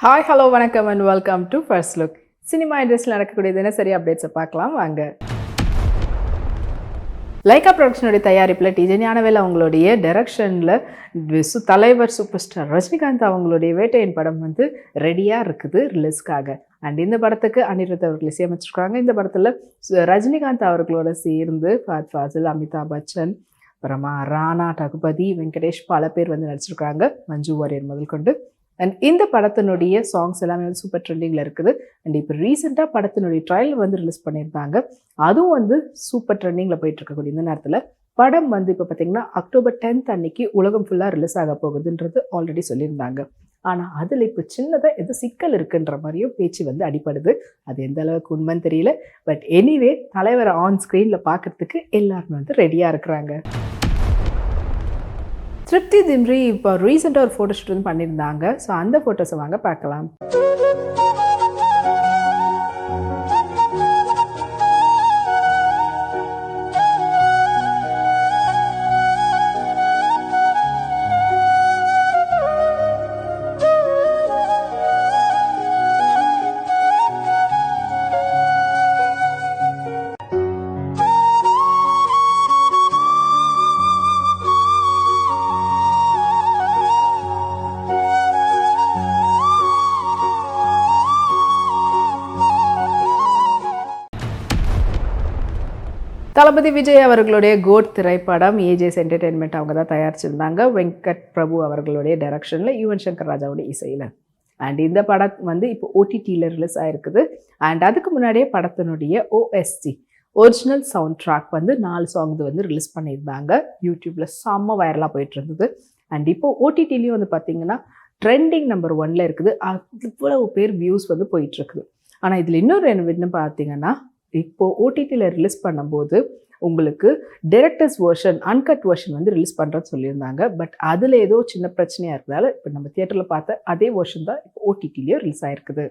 Hi hello வணக்கம் and welcome to first look cinema இண்டஸ்ட்ரியில் நடக்கக்கூடிய தினசரி அப்டேட்ஸை பார்க்கலாம் வாங்க. லைகா ப்ரொடக்ஷனுடைய தயாரிப்பில் டி ஞானவேல் அவங்களுடைய டெரெக்ஷனில் சு தலைவர் சூப்பர் ஸ்டார் ரஜினிகாந்த் அவங்களுடைய வேட்டையின் படம் வந்து ரெடியாக இருக்குது ரிலீஸ்க்காக அண்ட் இந்த படத்துக்கு அனிருத் அவர்கள் இசையமைச்சிருக்காங்க. இந்த படத்தில் ரஜினிகாந்த் அவர்களோட சேர்ந்து ஃபாத் ஃபாசில் அமிதாப் பச்சன் அப்புறமா ராணா டகுபதி வெங்கடேஷ் பல பேர் வந்து நடிச்சிருக்காங்க. மஞ்சு வாரியர் முதல் கொண்டு அண்ட் இந்த படத்தினுடைய சாங்ஸ் எல்லாமே வந்து சூப்பர் ட்ரெண்டிங்கில் இருக்குது. அண்ட் இப்போ ரீசெண்டாக படத்தினுடைய ட்ரையல் வந்து ரிலீஸ் பண்ணியிருந்தாங்க. அதுவும் வந்து சூப்பர் ட்ரெண்டிங்கில் போயிட்டு இருக்கக்கூடிய இந்த நேரத்தில் படம் வந்து இப்போ பார்த்தீங்கன்னா அக்டோபர் டென்த் அன்னைக்கு உலகம் ஃபுல்லாக ரிலீஸ் ஆக போகுதுன்றது ஆல்ரெடி சொல்லியிருந்தாங்க. ஆனால் அதில் இப்போ சின்னதாக எது சிக்கல் இருக்குன்ற மாதிரியும் பேச்சு வந்து அடிப்படுது அது எந்த அளவுக்கு உண்மைன்னு தெரியல. பட் எனிவே தலைவரை ஆன் ஸ்க்ரீனில் பார்க்கறதுக்கு எல்லாருமே வந்து ரெடியாக இருக்கிறாங்க. திருப்தி திம்ரி இப்போ ரீசெண்டாக ஒரு ஃபோட்டோ ஷூட் வந்து பண்ணியிருந்தாங்க. ஸோ அந்த ஃபோட்டோஸை வாங்க பார்க்கலாம். தளபதி விஜய் அவர்களுடைய கோட் திரைப்படம் ஏஜேஸ் என்டர்டெயின்மெண்ட் அவங்க தான் தயாரிச்சிருந்தாங்க. வெங்கட் பிரபு அவர்களுடைய டைரக்ஷனில் யுவன் சங்கர் ராஜாவுடைய இசையில். அண்ட் இந்த படம் வந்து இப்போ ஓடிடியில் ரிலீஸ் ஆகிருக்குது அண்ட் அதுக்கு முன்னாடியே படத்தினுடைய ஓஎஸ்சி ஒரிஜினல் சவுண்ட் ட்ராக் வந்து நாலு சாங் வந்து ரிலீஸ் பண்ணியிருந்தாங்க. யூடியூப்பில் செம்ம வைரலாக போயிட்டு இருந்தது அண்ட் இப்போ ஓடிடிலையும் வந்து பார்த்தீங்கன்னா ட்ரெண்டிங் நம்பர் ஒன்ல இருக்குது. அவ்வளவு பேர் வியூஸ் வந்து போயிட்டுருக்குது. ஆனால் இதில் இன்னொரு என்ன பார்த்தீங்கன்னா இப்போது ஓடிடியில் ரிலீஸ் பண்ணும்போது உங்களுக்கு டேரக்டர்ஸ் வேர்ஷன் அன்கட் வேர்ஷன் வந்து ரிலீஸ் பண்ணுறேன்னு சொல்லியிருந்தாங்க. பட் அதில் ஏதோ சின்ன பிரச்சனையாக இருக்கிறதால இப்போ நம்ம தியேட்டரில் பார்த்த அதே வேர்ஷன் தான் இப்போ ஓடிடிலையும் ரிலீஸ் ஆயிருக்குது.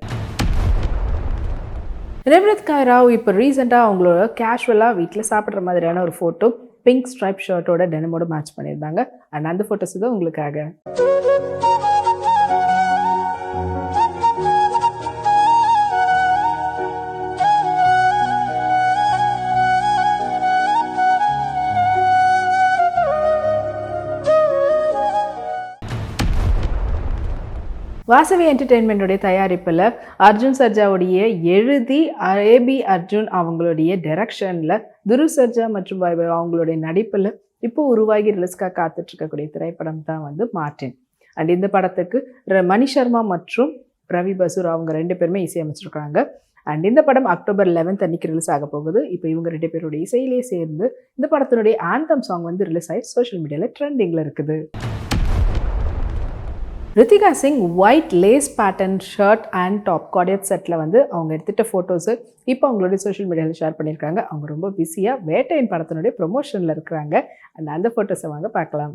ரெவ்ரத் ராவ் இப்போ ரீசெண்டாக அவங்களோட கேஷுவலாக வீட்டில் சாப்பிட்ற மாதிரியான ஒரு ஃபோட்டோ பிங்க் ஸ்ட்ரைப் ஷர்ட்டோட டெனமோட மேட்ச் பண்ணியிருந்தாங்க. அண்ட் அந்த ஃபோட்டோஸ் தான் உங்களுக்காக. வாசவி என்டர்டெயின்மெண்ட்டுடைய தயாரிப்பில் அர்ஜுன் சர்ஜாவுடைய எழுதி ஏபி அர்ஜுன் அவங்களுடைய டெரெக்ஷனில் துரு சர்ஜா மற்றும் வைபவ் அவங்களுடைய நடிப்பில் இப்போ உருவாகி ரிலீஸ்க்காக காத்துட்ருக்கக்கூடிய திரைப்படம் தான் வந்து மார்டின் அண்ட் இந்த படத்துக்கு ர- மணி சர்மா மற்றும் ரவி பசூர் அவங்க ரெண்டு பேருமே இசையமைச்சிருக்காங்க. அண்ட் இந்த படம் அக்டோபர் 11th அன்னைக்கு ரிலீஸ் ஆக போகுது. இப்போ இவங்க ரெண்டு பேருடைய இசையிலே சேர்ந்து இந்த படத்தினுடைய ஆந்தம் சாங் வந்து ரிலீஸ் ஆகி சோஷியல் மீடியாவில் ட்ரெண்டிங்கில் இருக்குது. Ritika Singh white lace pattern shirt and top கார்டியட் செட்டில் வந்து அவங்க எடுத்துகிட்ட ஃபோட்டோஸு இப்போ அவங்களுடைய சோஷியல் மீடியாவில் ஷேர் பண்ணியிருக்காங்க அவங்க ரொம்ப பிஸியாக வேட்டையின் படத்தினுடைய ப்ரொமோஷனில் இருக்கிறாங்க. அண்ட் அந்த ஃபோட்டோஸை வாங்க பார்க்கலாம்.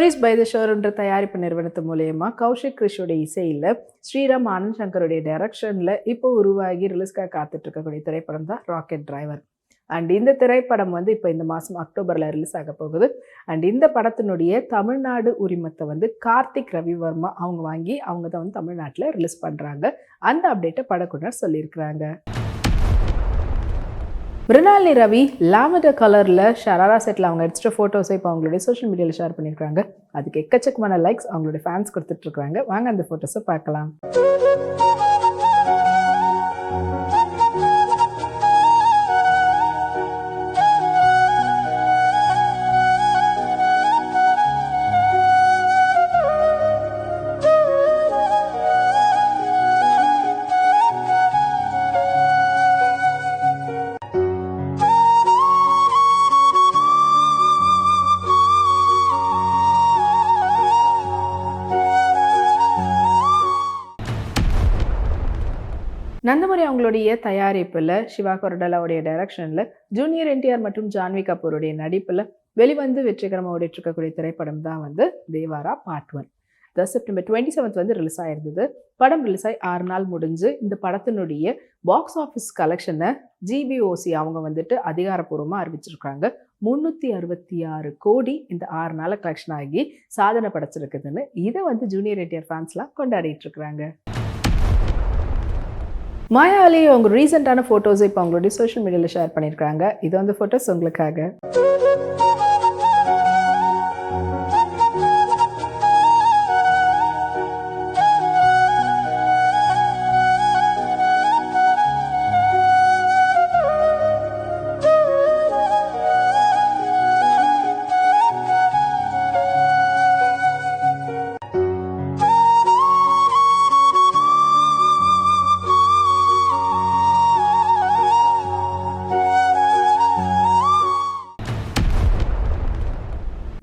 ஸ்டோரிஸ் பை த ஷோருன்ற தயாரிப்பு நிறுவனத்து மூலயமா கௌஷிக் கிருஷோட இசையில் ஸ்ரீராம் ஆனந்த் சங்கருடைய டைரக்ஷனில் இப்போ உருவாகி ரிலீஸ்க்காக காத்துட்டு இருக்கக்கூடிய திரைப்படம் தான் ராக்கெட் டிரைவர் அண்ட் இந்த திரைப்படம் வந்து இப்போ இந்த மாதம் அக்டோபரில் ரிலீஸ் ஆக போகுது. அண்ட் இந்த படத்தினுடைய தமிழ்நாடு உரிமத்தை வந்து கார்த்திக் ரவிவர்மா அவங்க வாங்கி அவங்க தான் வந்து தமிழ்நாட்டில் ரிலீஸ் பண்ணுறாங்க அந்த அப்டேட்டை படக்குனர் சொல்லியிருக்கிறாங்க. மிருனாலினி ரவி லாவெண்டர் கலரில் ஷராரா செட்டில் அவங்க எடுத்துகிட்ட ஃபோட்டோஸை இப்போ அவங்களுடைய சோஷியல் மீடியாவில் ஷேர் பண்ணியிருக்காங்க அதுக்கு எக்கச்சக்கமான லைக்ஸ் அவங்களுடைய ஃபேன்ஸ் கொடுத்துட்ருக்காங்க வாங்க அந்த ஃபோட்டோஸை பார்க்கலாம். நந்தமுறை அவங்களுடைய தயாரிப்பில் சிவா கொரடலாவுடைய டைரக்ஷனில் ஜூனியர் என்டிஆர் மற்றும் ஜான்வி கபூருடைய நடிப்பில் வெளிவந்து வெற்றிகரமாக ஓடிட்டுருக்கக்கூடிய திரைப்படம் தான் வந்து Devara part one the September twenty seventh வந்து ரிலீஸ் ஆயிருந்தது. படம் ரிலீஸ் ஆகி ஆறு நாள் முடிஞ்சு இந்த படத்தினுடைய பாக்ஸ் ஆஃபீஸ் கலெக்ஷனை ஜிபிஓசி அவங்க வந்துட்டு அதிகாரப்பூர்வமாக அறிவிச்சிருக்காங்க. முந்நூற்றி அறுபத்தி ஆறு கோடி இந்த ஆறு நாள் கலெக்ஷன் ஆகி சாதனை படைச்சிருக்குதுன்னு இதை வந்து ஜூனியர் என்டிஆர் ஃபேன்ஸ்லாம் கொண்டாடிட்டு இருக்கிறாங்க. மாயா அலி அவங்க ரீசெண்டான ஃபோட்டோஸை இப்போ அவங்களுடைய சோஷியல் மீடியாவில் ஷேர் பண்ணியிருக்காங்க இது வந்து ஃபோட்டோஸ் உங்களுக்காக.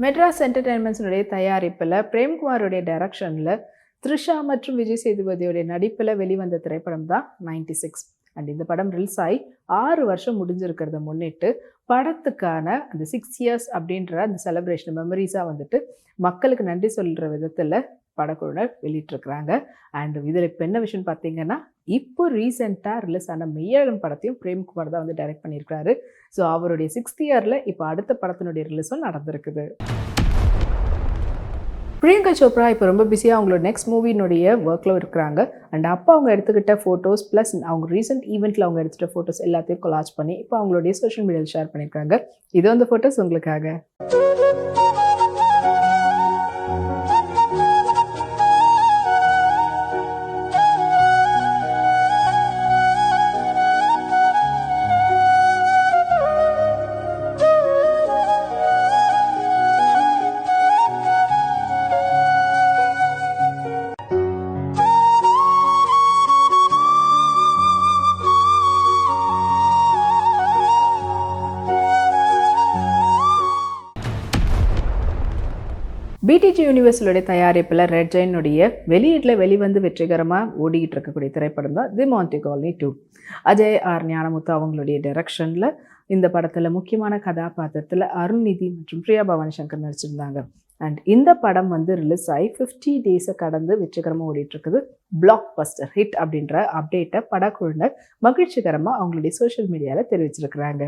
மெட்ராஸ் என்டர்டைன்மெண்ட்ஸினுடைய தயாரிப்பில் பிரேம்குமாருடைய டைரக்ஷனில் த்ரிஷா மற்றும் விஜய் சேதுபதியுடைய நடிப்பில் வெளிவந்த திரைப்படம் தான் நைன்டி சிக்ஸ். அண்ட் இந்த படம் ரிலீஸ் ஆகி ஆறு வருஷம் முடிஞ்சிருக்கிறத முன்னிட்டு படத்துக்கான அந்த சிக்ஸ் இயர்ஸ் அப்படின்ற அந்த செலப்ரேஷன் மெமரிஸாக வந்துட்டு மக்களுக்கு நன்றி சொல்கிற விதத்தில் படக்குழுனர் வெளியிட்டிருக்கிறாங்க. அண்ட் இதில் இப்போ என்ன விஷயம் பார்த்தீங்கன்னா இப்போ ரீசெண்டாக ரிலீஸ் ஆன மெய்யழகன் படத்தையும் பிரேம்குமார் தான் வந்து டைரக்ட் பண்ணியிருக்காரு ஸோ அவருடைய சிக்ஸ்த் இயரில் இப்போ அடுத்த படத்தினுடைய ரிலீஸும் நடந்திருக்குது. பிரியங்கா சோப்ரா இப்போ ரொம்ப பிஸியாக அவங்களோட நெக்ஸ்ட் மூவினுடைய ஒர்க்கில் இருக்கிறாங்க. அண்ட் அப்போ அவங்க எடுத்துக்கிட்ட ஃபோட்டோஸ் ப்ளஸ் அவங்க ரீசெண்ட் ஈவெண்ட்டில் அவங்க எடுத்துகிட்ட ஃபோட்டோஸ் எல்லாத்தையும் கொலாச் பண்ணி இப்போ அவங்களுடைய சோஷியல் மீடியாவில் ஷேர் பண்ணியிருக்காங்க. இது வந்து ஃபோட்டோஸ் உங்களுக்காக. பிடிஜி யூனிவர்ஸிலுடைய தயாரிப்பில் ரெட் ஜெயினுடைய வெளியீட்டில் வெளிவந்து வெற்றிகரமாக ஓடிக்கிட்டு இருக்கக்கூடிய திரைப்படம் தான் the Demonte colony two Ajay R. Gnanamuthu அவங்களுடைய டைரக்ஷனில் இந்த படத்தில் முக்கியமான கதாபாத்திரத்தில் அருள்நிதி மற்றும் பிரியா பவானி சங்கர் நடிச்சிருந்தாங்க. அண்ட் இந்த படம் வந்து ரிலீஸ் ஆகி ஃபிஃப்டி டேஸை கடந்து வெற்றிகரமாக ஓடிட்டுருக்குது பிளாக் பஸ்டர் ஹிட் அப்படின்ற அப்டேட்டை படக்குழுனர் மகிழ்ச்சிகரமாக அவங்களுடைய சோஷியல் மீடியாவில் தெரிவிச்சிருக்கிறாங்க.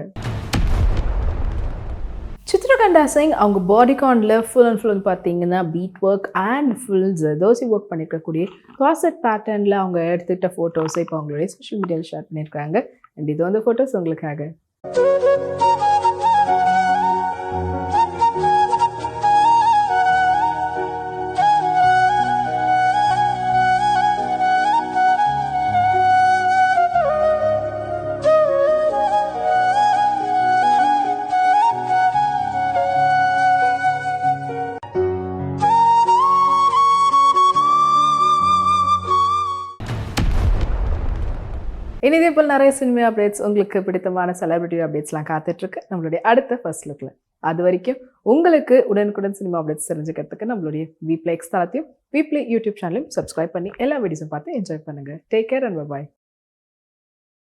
சித்ரகண்டா சிங் அவங்க பாடிகானில் ஃபுல் அண்ட் ஃபுல் பார்த்தீங்கன்னா பீட் ஒர்க் அண்ட் ஃபுல்ஸ் தோசி ஒர்க் பண்ணியிருக்கக்கூடிய காசட் பேட்டர்னில் அவங்க எடுத்துக்கிட்ட ஃபோட்டோஸை இப்போ அவங்களுடைய சோஷியல் மீடியாவில் ஷேர் பண்ணியிருக்காங்க அண்ட் இது வந்து ஃபோட்டோஸ் உங்களுக்காக. இனிதே போல் நிறைய சினிமா அப்டேட்ஸ் உங்களுக்கு பிடித்தமான செலிபிரிட்டி அப்டேட்ஸ்லாம் காத்துட்ருக்கு. நம்மளுடைய அடுத்த ஃபர்ஸ்ட் லுக்கில் அது வரைக்கும் உங்களுக்கு உடனுக்குடன் சினிமா அப்டேட்ஸ் தெரிஞ்சுக்கிறதுக்கு நம்மளுடைய வீப்ளே எக்ஸ் தளத்தையும் வீப்ளே யூடியூப் சேனலையும் சப்ஸ்கிரைப் பண்ணி எல்லா வீடியோஸும் பார்த்து என்ஜாய் பண்ணுங்கள் டேக் கேர் அண்ட் பாய்